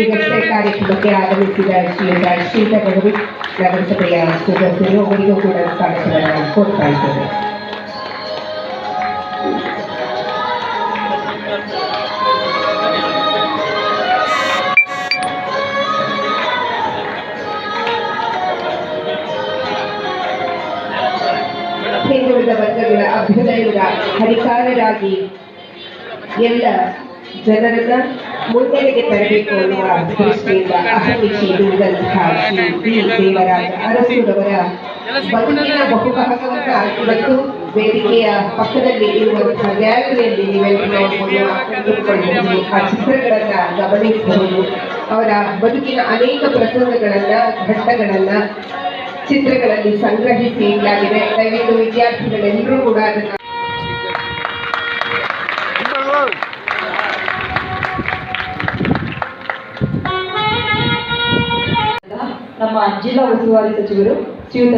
ಈಗಷ್ಟೇ ಕಾರ್ಯಕ್ರಮಕ್ಕೆ ಆಗಮಿಸಿದ ಶ್ರೀಯುತ ಶ್ರೀಧರ್ ರಘುವಿ ನಗರಸಭೆಯ ಸದಸ್ಯರು ಅವರಿಗೂ ಕೂಡ ಸ್ವಾಗತವನ್ನು ಕೋರ್ತಾ ಇದ್ದೇವೆ ಹಿಂದುಳಿದ ವರ್ಗಗಳ ಅಭ್ಯುದಯದ ಹರಿಕಾರರಾಗಿ ಎಲ್ಲ ಜನರನ್ನ ಮುನ್ನಡೆಗೆ ತರಬೇಕು ಅನ್ನುವ ದೃಷ್ಟಿಯಿಂದ ಅಹರ್ನಿಶಿ ದುಡಿದಂತಹ ಶ್ರೀ ವಿ ದೇವರಾಜ ಅರಸೂರವರ ಬದುಕಿನ ಬಹುಭಾಗವನ್ನ ಪಕ್ಕದಲ್ಲಿ ಇರುವಂತಹ ಗ್ಯಾಲರಿಯಲ್ಲಿ ನೀವೆಲ್ಲರೂ ನೋಡಿಕೊಂಡು ಆ ಚಿತ್ರಗಳನ್ನ ಗಮನಿಸಬಹುದು. ಅವರ ಬದುಕಿನ ಅನೇಕ ಪ್ರಸಂಗಗಳನ್ನ, ಘಟ್ಟಗಳನ್ನ ಚಿತ್ರಗಳಲ್ಲಿ ಸಂಗ್ರಹಿಸಿ ಇಲ್ಲಾಗಿದೆ ದಯವಿಟ್ಟು ವಿದ್ಯಾರ್ಥಿಗಳೆಲ್ಲರೂ ಕೂಡ ಅದನ್ನ ನಮ್ಮ ಜಿಲ್ಲಾ ಉಸ್ತುವಾರಿ ಸಚಿವರು ಶ್ರೀಯುತ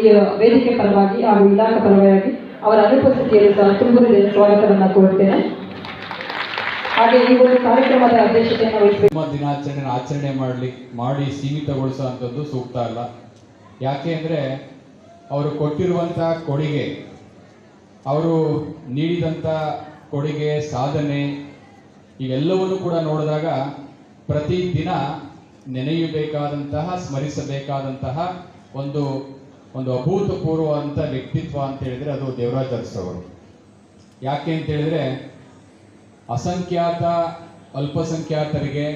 ಈ ವೇದಿಕೆ ಪರವಾಗಿ ಹಾಗೂ ಇಲಾಖಾ ಪರವಾಗಿ ಅವರ ಅನುಪಸ್ಥಿತಿಯಲ್ಲಿ ಸಹ ತುಂಬುವುದೇ ಸ್ವಾಗತವನ್ನು ಕೋರುತ್ತೇನೆ. ಹಾಗೆ ಈ ಒಂದು ಕಾರ್ಯಕ್ರಮದ ಅಧ್ಯಕ್ಷತೆಯನ್ನು ವಹಿಸಬೇಕು ದಿನಾಚರಣೆ ಆಚರಣೆ ಮಾಡಲಿ, ಮಾಡಿ ಸೀಮಿತಗೊಳಿಸುವಂಥದ್ದು ಸೂಕ್ತ ಅಲ್ಲ. ಯಾಕೆ ಅಂದರೆ ಅವರು ಕೊಟ್ಟಿರುವಂಥ ಕೊಡುಗೆ, ಅವರು ನೀಡಿದಂಥ ಕೊಡುಗೆ, ಸಾಧನೆ, ಇವೆಲ್ಲವನ್ನು ಕೂಡ ನೋಡಿದಾಗ ಪ್ರತಿ ದಿನ ನೆನೆಯಬೇಕಾದಂತಹ, ಸ್ಮರಿಸಬೇಕಾದಂತಹ ಒಂದು ಒಂದು ಅಭೂತಪೂರ್ವ ಅಂತ ವ್ಯಕ್ತಿತ್ವ ಅಂತ ಹೇಳಿದ್ರೆ ಅದು ದೇವರಾಜ್ ಅರಸು ಅವರು. ಯಾಕೆ ಅಂತ ಹೇಳಿದ್ರೆ, ಅಸಂಖ್ಯಾತ, ಅಲ್ಪಸಂಖ್ಯಾತರಿಗೆ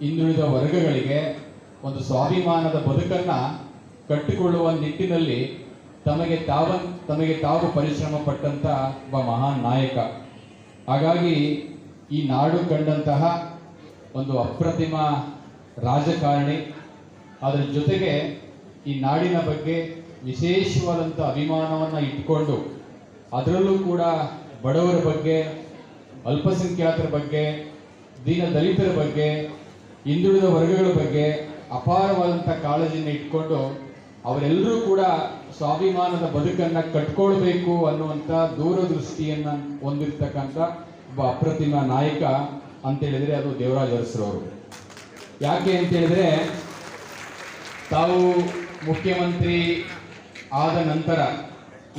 ಹಿಂದುಳಿದ ವರ್ಗಗಳಿಗೆ ಒಂದು ಸ್ವಾಭಿಮಾನದ ಬದುಕನ್ನು ಕಟ್ಟಿಕೊಳ್ಳುವ ನಿಟ್ಟಿನಲ್ಲಿ ತಮಗೆ ತಾವ ತಮಗೆ ತಾವು ಪರಿಶ್ರಮ ಪಟ್ಟಂಥ ಒಬ್ಬ ಮಹಾನ್ ನಾಯಕ. ಹಾಗಾಗಿ ಈ ನಾಡು ಕಂಡಂತಹ ಒಂದು ಅಪ್ರತಿಮ ರಾಜಕಾರಣಿ. ಅದರ ಜೊತೆಗೆ ಈ ನಾಡಿನ ಬಗ್ಗೆ ವಿಶೇಷವಾದಂಥ ಅಭಿಮಾನವನ್ನು ಇಟ್ಕೊಂಡು ಅದರಲ್ಲೂ ಕೂಡ ಬಡವರ ಬಗ್ಗೆ, ಅಲ್ಪಸಂಖ್ಯಾತರ ಬಗ್ಗೆ, ದೀನ ದಲಿತರ ಬಗ್ಗೆ, ಹಿಂದುಳಿದ ವರ್ಗಗಳ ಬಗ್ಗೆ ಅಪಾರವಾದಂಥ ಕಾಳಜಿಯನ್ನು ಇಟ್ಕೊಂಡು ಅವರೆಲ್ಲರೂ ಕೂಡ ಸ್ವಾಭಿಮಾನದ ಬದುಕನ್ನು ಕಟ್ಕೊಳ್ಬೇಕು ಅನ್ನುವಂಥ ದೂರದೃಷ್ಟಿಯನ್ನು ಹೊಂದಿರ್ತಕ್ಕಂಥ ಒಬ್ಬ ಅಪ್ರತಿಮ ನಾಯಕ ಅಂತ ಹೇಳಿದರೆ ಅದು ದೇವರಾಜ ಅರಸರವರು. ಯಾಕೆ ಅಂತ ಹೇಳಿದ್ರೆ, ತಾವು ಮುಖ್ಯಮಂತ್ರಿ ಆದ ನಂತರ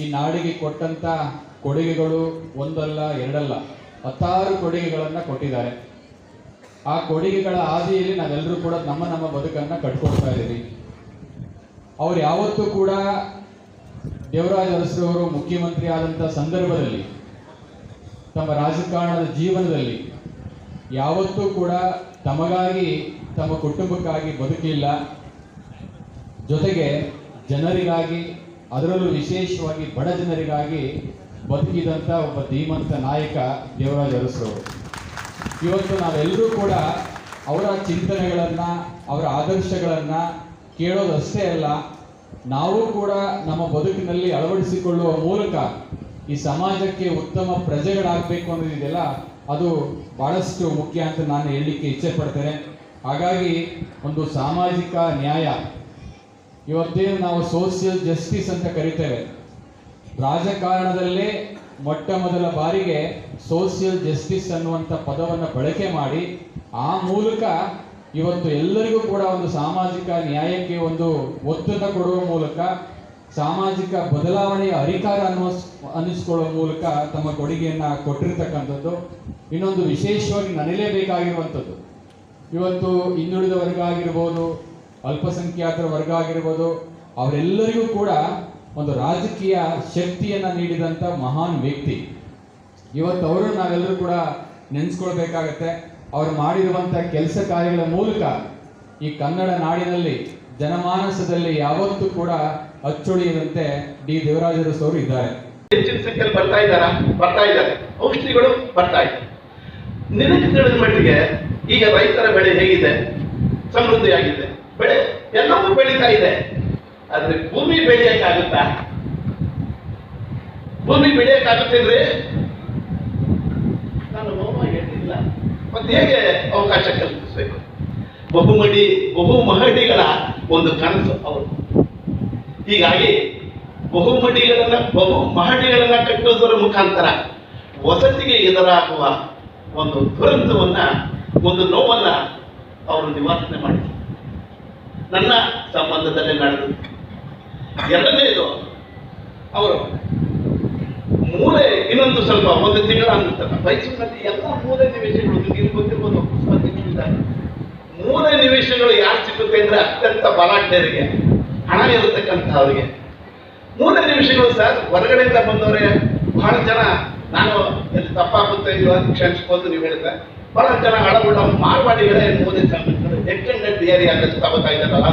ಈ ನಾಡಿಗೆ ಕೊಟ್ಟಂತ ಕೊಡುಗೆಗಳು ಒಂದಲ್ಲ, ಎರಡಲ್ಲ, ಹತ್ತಾರು ಕೊಡುಗೆಗಳನ್ನು ಕೊಟ್ಟಿದ್ದಾರೆ. ಆ ಕೊಡುಗೆಗಳ ಹಾದಿಯಲ್ಲಿ ನಾವೆಲ್ಲರೂ ಕೂಡ ನಮ್ಮ ನಮ್ಮ ಬದುಕನ್ನು ಕಟ್ಕೊಳ್ತಾ ಇದ್ದೀವಿ. ಅವ್ರು ಯಾವತ್ತೂ ಕೂಡ ದೇವರಾಜ ಅರಸರವರು ಮುಖ್ಯಮಂತ್ರಿ ಆದಂಥ ಸಂದರ್ಭದಲ್ಲಿ, ತಮ್ಮ ರಾಜಕಾರಣದ ಜೀವನದಲ್ಲಿ ಯಾವತ್ತೂ ಕೂಡ ತಮಗಾಗಿ, ತಮ್ಮ ಕುಟುಂಬಕ್ಕಾಗಿ ಬದುಕಿಲ್ಲ. ಜೊತೆಗೆ ಜನರಿಗಾಗಿ, ಅದರಲ್ಲೂ ವಿಶೇಷವಾಗಿ ಬಡ ಜನರಿಗಾಗಿ ಬದುಕಿದಂಥ ಒಬ್ಬ ಧೀಮಂತ ನಾಯಕ ದೇವರಾಜ ಅರಸರವರು ಇವತ್ತು ನಾವೆಲ್ಲರೂ ಕೂಡ ಅವರ ಚಿಂತನೆಗಳನ್ನು, ಅವರ ಆದರ್ಶಗಳನ್ನು ಕೇಳೋದಷ್ಟೇ ಅಲ್ಲ, ನಾವು ಕೂಡ ನಮ್ಮ ಬದುಕಿನಲ್ಲಿ ಅಳವಡಿಸಿಕೊಳ್ಳುವ ಮೂಲಕ ಈ ಸಮಾಜಕ್ಕೆ ಉತ್ತಮ ಪ್ರಜೆಗಳಾಗಬೇಕು ಅನ್ನೋದಿದೆಯಲ್ಲ ಅದು ಬಹಳಷ್ಟು ಮುಖ್ಯ ಅಂತ ನಾನು ಹೇಳಲಿಕ್ಕೆ ಇಚ್ಛೆ ಪಡ್ತೇನೆ. ಹಾಗಾಗಿ ಒಂದು ಸಾಮಾಜಿಕ ನ್ಯಾಯ. ಇವತ್ತೇನು ನಾವು ಸೋಷಿಯಲ್ ಜಸ್ಟಿಸ್ ಅಂತ ಕರಿತೇವೆ. ರಾಜಕಾರಣದಲ್ಲೇ ಮೊಟ್ಟ ಮೊದಲ ಬಾರಿಗೆ ಸೋಷಿಯಲ್ ಜಸ್ಟಿಸ್ ಅನ್ನುವಂಥ ಪದವನ್ನು ಬಳಕೆ ಮಾಡಿ, ಆ ಮೂಲಕ ಇವತ್ತು ಎಲ್ಲರಿಗೂ ಕೂಡ ಒಂದು ಸಾಮಾಜಿಕ ನ್ಯಾಯಕ್ಕೆ ಒಂದು ಒತ್ತನ್ನು ಕೊಡುವ ಮೂಲಕ ಸಾಮಾಜಿಕ ಬದಲಾವಣೆಯ ಅಧಿಕಾರ ಅನ್ನೋ ಅನ್ನಿಸ್ಕೊಳ್ಳೋ ಮೂಲಕ ತಮ್ಮ ಕೊಡುಗೆಯನ್ನು ಕೊಟ್ಟಿರ್ತಕ್ಕಂಥದ್ದು. ಇನ್ನೊಂದು ವಿಶೇಷವಾಗಿ ನನಲೇಬೇಕಾಗಿರುವಂಥದ್ದು. ಇವತ್ತು ಹಿಂದುಳಿದ ವರ್ಗ ಆಗಿರ್ಬೋದು, ಅಲ್ಪಸಂಖ್ಯಾತರ ವರ್ಗ ಆಗಿರ್ಬೋದು, ಅವರೆಲ್ಲರಿಗೂ ಕೂಡ ಒಂದು ರಾಜಕೀಯ ಶಕ್ತಿಯನ್ನು ನೀಡಿದಂಥ ಮಹಾನ್ ವ್ಯಕ್ತಿ. ಇವತ್ತು ಅವರು ನಾವೆಲ್ಲರೂ ಕೂಡ ನೆನೆಸ್ಕೊಳ್ಬೇಕಾಗತ್ತೆ. ಅವ್ರು ಮಾಡಿರುವಂಥ ಕೆಲಸ ಕಾರ್ಯಗಳ ಮೂಲಕ ಈ ಕನ್ನಡ ನಾಡಿನಲ್ಲಿ, ಜನಮಾನಸದಲ್ಲಿ ಯಾವತ್ತೂ ಕೂಡ ಅಚ್ಚೊಳಿಯದಂತೆ ಡಿ. ದೇವರಾಜರಸ್ ಅವರು ಇದ್ದಾರೆ. ಹೆಚ್ಚಿನ ಸಂಖ್ಯೆಯಲ್ಲಿ ಬರ್ತಾ ಇದ್ದಾರಾ? ಬರ್ತಾ ಇದ್ದಾರೆ. ಔಷಧಿಗಳು ಬರ್ತಾ ಇದೆ. ನಿನಗೆ ತಿಳಿದ ಮಟ್ಟಿಗೆ ಈಗ ರೈತರ ಬೆಳೆ ಹೇಗಿದೆ? ಸಮೃದ್ಧಿಯಾಗಿದೆ. ಬೆಳೆ ಎಲ್ಲವೂ ಬೆಳೀತಾ ಇದೆ. ಆದ್ರೆ ಭೂಮಿ ಬೆಳೆಯಕ್ಕಾಗುತ್ತಾ? ಭೂಮಿ ಬೆಳೆಯಕ್ಕಾಗುತ್ತೇನ್ರಿ ನಾನು ಹೋಮ ಹೇಳಿಲ್ಲ. ಮತ್ತೆ ಹೇಗೆ ಅವಕಾಶ ಕಲ್ಪಿಸಬೇಕು? ಬಹುಮಡಿ ಬಹು ಮಹಡಿಗಳ ಒಂದು ಕನಸು ಅವರು ಹೀಗಾಗಿ ಬಹುಮಡಿಗಳನ್ನ ಬಹು ಮಹಡಿಗಳನ್ನ ಕಟ್ಟುವುದರ ಮುಖಾಂತರ ವಸತಿಗೆ ಎದುರಾಗುವ ಒಂದು ದುರಂತವನ್ನ, ಒಂದು ನೋವನ್ನ ಅವರು ನಿವಾರಣೆ ಮಾಡಿದರು ನನ್ನ ಸಂಬಂಧದಲ್ಲಿ ನಡೆದು ಎರಡನೇದು, ಅವರು ಮೂಲೆ ಇನ್ನೊಂದು ಸ್ವಲ್ಪ ಒಂದು ತಿಂಗಳ ನಂತರ ಮೈಸೂರಿನಲ್ಲಿ ಎಲ್ಲ ಮೂಲೆ ನಿವೇಶಗಳು ನೀವು ಗೊತ್ತಿರ್ಬೋದು. ಮೂಲೆ ನಿವೇಶಗಳು ಯಾರು ಸಿಗುತ್ತೆ ಅಂದ್ರೆ ಅತ್ಯಂತ ಬಲಾಢ್ಯರಿಗೆ ಹಣ ಅವರಿಗೆ. ಮೂರನೇ ನಿಮಿಷಗಳು ಸರ್, ಹೊರಗಡೆಯಿಂದ ಬಂದವರೇ, ಬಹಳ ಜನ ನಾನು ಎಲ್ಲಿ ತಪ್ಪಾಗುತ್ತೆ ಅಂತ ಕ್ಷಮಿಸ್ಬೋದು ನೀವು ಹೇಳಿದ್ರೆ ಬಹಳ ಜನ ಹಳಗುಳ್ಳ ಮಾರ್ವಾಡಿಗಳೇ ಮೋದಿ ಸಂಬಂಧಗಳು ಎಕ್ಸ್ಟೆಂಡೆಡ್ ಏರಿಯಾ ಅಂತ ತಗೋತಾ ಇದ್ದಾರಲ್ಲ.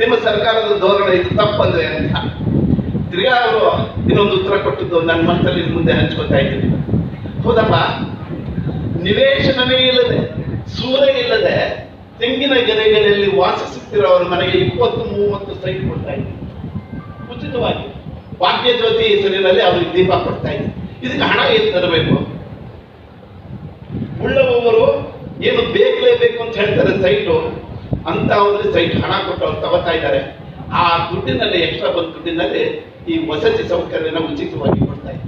ನಿಮ್ಮ ಸರ್ಕಾರದ ಧೋರಣೆ ಇದು ತಪ್ಪಂದ್ರೆ ಅಂತ. ತಿರ್ಗಾ ಅವರು ಇನ್ನೊಂದು ಉತ್ತರ ಕೊಟ್ಟಿದ್ದು ನನ್ನ ಮನಸ್ಸಲ್ಲಿ ಮುಂದೆ ಹಂಚ್ಕೊತಾ ಇದ್ದೀನಿ. ಹೌದಪ್ಪ, ನಿವೇಶನವೇ ಇಲ್ಲದೆ ಸೂರ್ಯ ಇಲ್ಲದೆ ತೆಂಗಿನ ಗೆರೆಗಳಲ್ಲಿ ವಾಸಿಸುತ್ತಿರೋರ ಮನೆಗೆ ಇಪ್ಪತ್ತು, ಮೂವತ್ತು ಸೈಟ್ ಕೊಡ್ತಾ ಇದೆ ಉಚಿತವಾಗಿ. ಭಾಗ್ಯ ಜ್ಯೋತಿ ಹೆಸರಿನಲ್ಲಿ ಅವರಿಗೆ ದೀಪ ಕೊಡ್ತಾ ಇದೆ ಇದಕ್ಕೆ ಹಣ ಏನು ತರಬೇಕು? ಉಳ್ಳವರು ಏನು ಬೇಕಲೇಬೇಕು ಅಂತ ಹೇಳ್ತಾರೆ ಸೈಟು. ಅಂತ ಅವ್ರಿಗೆ ಸೈಟ್ ಹಣ ಕೊಟ್ಟು ಅವ್ರು ತಗೋತಾ ಇದ್ದಾರೆ. ಆ ದುಡ್ಡಿನಲ್ಲಿ ಎಕ್ಸ್ಟ್ರಾ ಬಂದ ದುಡ್ಡಿನಲ್ಲಿ ಈ ವಸತಿ ಸೌಕರ್ಯನ ಉಚಿತವಾಗಿ ಕೊಡ್ತಾ ಇದೆ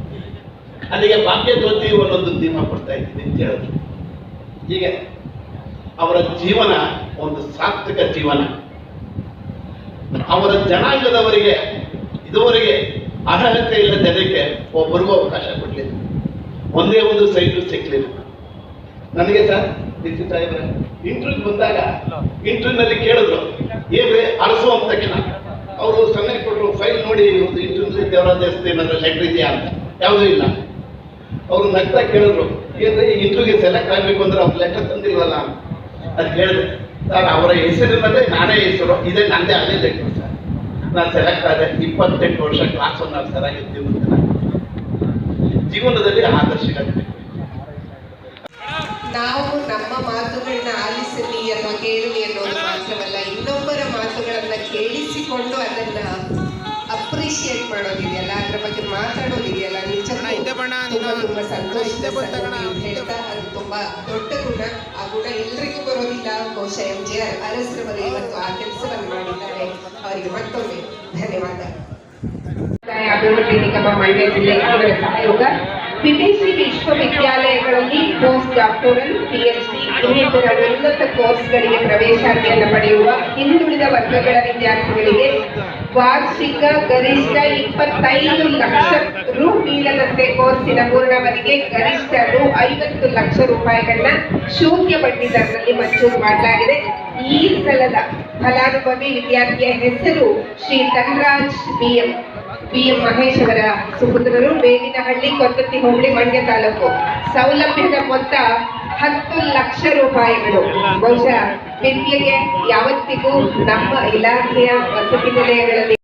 ಅಲ್ಲಿಗೆ ಭಾಗ್ಯ ಜ್ಯೋತಿ ಒಂದೊಂದು ದೀಪ ಕೊಡ್ತಾ ಇದ್ದೀನಿ ಅಂತ ಹೇಳಿದ್ರು. ಹೀಗೆ ಅವರ ಜೀವನ ಒಂದು ಸಾರ್ಥಕ ಜೀವನ. ಅವರ ಜನಾಂಗದವರಿಗೆ ಇದುವರೆಗೆ ಅರ್ಹತೆ ಇಲ್ಲ ಜನಕ್ಕೆ ಒಬ್ಬರಿಗೂ ಅವಕಾಶ ಕೊಡಲಿಲ್ಲ. ಒಂದೇ ಒಂದು ಸೈಟು ಸಿಕ್ಲಿಲ್ಲ ನನಗೆ ಸರ್ ಡಿಸಿ ಸಾಹೇಬ್ರೆ ಇಂಟರ್ವ್ಯೂ ಬಂದಾಗ ಇಂಟರ್ವ್ಯೂನಲ್ಲಿ ಕೇಳಿದ್ರು ಏನ್ರಿ ಅರಸು ಅಂದ ತಕ್ಷಣ. ಅವರು ಸನ್ನೆ ಕೊಟ್ಟರು, ಫೈಲ್ ನೋಡಿ ಒಂದು ಇಂಟರ್ವ್ಯೂ ದೇವರ ದೇವಸ್ಥಾನ ಏನಾದ್ರು ಲೆಟರ್ ಇದೆಯಾ ಅಂತ. ಯಾವುದೂ ಇಲ್ಲ. ಅವರು ನಗ್ತಾ ಕೇಳಿದ್ರು ಏನ್ರಿ ಇಂಟರ್ವ್ಯೂಗೆ ಸೆಲೆಕ್ಟ್ ಆಗಬೇಕು ಅಂದ್ರೆ ಅವ್ರು ಲೆಟರ್ ತಂದಿಲ್ವಲ್ಲ ಅದು ಹೇಳಿದೆ ಸರ್, ಅವರ ಹೆಸರಿಲ್ಲದೆ ನಾನೇ ಹೆಸರು, ಇದೇ ನಂದೇ ಅದೇ ಸರ್. ನಾನು ಸೆಲೆಕ್ಟ್ ಆದ ಇಪ್ಪತ್ತೆಂಟು ವರ್ಷ ಕ್ಲಾಸ್ ಒನ್ ಸರ್ ನಾನು. ಜೀವನದಲ್ಲಿ ಆದರ್ಶಗಳಾಗಬೇಕು ನಾವು ನಮ್ಮ ಮಾತುಗಳನ್ನ ಆಲಿಸಲಿ ಅಥವಾ ಕೇಳಲಿ ಅನ್ನೋದು ಮಾತ್ರವಲ್ಲ, ಇನ್ನೊಬ್ಬರ ಮಾತುಗಳನ್ನ ಕೇಳಿಸಿಕೊಂಡು ಅದನ್ನ ಅಪ್ರಿಶಿಯೇಟ್ ಮಾಡೋದಿದೆಯಲ್ಲ? ಅದ್ರ ಬಗ್ಗೆ ಮಾತಾಡೋದಿದೆಯಲ್ಲ? ನಿಜಕ್ಕೂ ತುಂಬಾ ತುಂಬಾ ಸಂತೋಷದ ಸಂಗತಿ ಅಂತ ಹೇಳ್ತಾ ಅದು ತುಂಬಾ ದೊಡ್ಡ ಗುಣ. ಆ ಗುಣ ಎಲ್ರಿಗೂ ಬರೋದಿಲ್ಲ. ಬಹುಶಃ ಎಂ ಜೆ ಅರಸರವರು ಇವತ್ತು ಆ ಕೆಲಸವನ್ನು ಮಾಡಿದ್ದಾರೆ. ಅವರಿಗೆ ಮತ್ತೊಮ್ಮೆ ಧನ್ಯವಾದ. ಅಭಿವೃದ್ಧಿ ನಿಗಮ ಮಂಡ್ಯ ಜಿಲ್ಲೆ ಅವರ ಸಹಯೋಗ ವಿದೇಶಿ ವಿಶ್ವವಿದ್ಯಾಲಯಗಳಲ್ಲಿ ಪೋಸ್ಟ್ ಡಾಕ್ಟೋರಲ್, ಪಿಎಚ್ಡಿ ಇನ್ನಿತರ ಉನ್ನತ ಕೋರ್ಸ್ಗಳಿಗೆ ಪ್ರವೇಶಾತಿಯನ್ನು ಪಡೆಯುವ ಹಿಂದುಳಿದ ವರ್ಗಗಳ ವಿದ್ಯಾರ್ಥಿಗಳಿಗೆ ವಾರ್ಷಿಕ ಗರಿಷ್ಠ ಇಪ್ಪತ್ತೈದು ಲಕ್ಷ ರು ಮೀರದಂತೆ ಕೋರ್ಸಿನ ಪೂರ್ಣವರಿಗೆ ಗರಿಷ್ಠ ರು ಐವತ್ತು ಲಕ್ಷ ರೂಪಾಯಿಗಳನ್ನ ಶೂನ್ಯ ಬಡ್ಡಿ ದರದಲ್ಲಿ ಮಂಜೂರು ಮಾಡಲಾಗಿದೆ. ಈ ಸಲದ ಫಲಾನುಭವಿ ವಿದ್ಯಾರ್ಥಿಯ ಹೆಸರು Shri Dhanraj B M B M ಅವರ ಸುಪುತ್ರರು. ಬೇವಿನಹಳ್ಳಿ ಕೊತ್ತತ್ತಿ ಹೋಬಳಿ, ಮಂಡ್ಯ ತಾಲೂಕು. ಸೌಲಭ್ಯದ ಮೊತ್ತ ಹತ್ತು ಲಕ್ಷ ರೂಪಾಯಿಗಳು. ಬಹುಶಃ ವಿದ್ಯೆಗೆ ಯಾವತ್ತಿಗೂ ನಮ್ಮ ಇಲಾಖೆಯ ವಸತಿ ನಿಲಯಗಳಲ್ಲಿ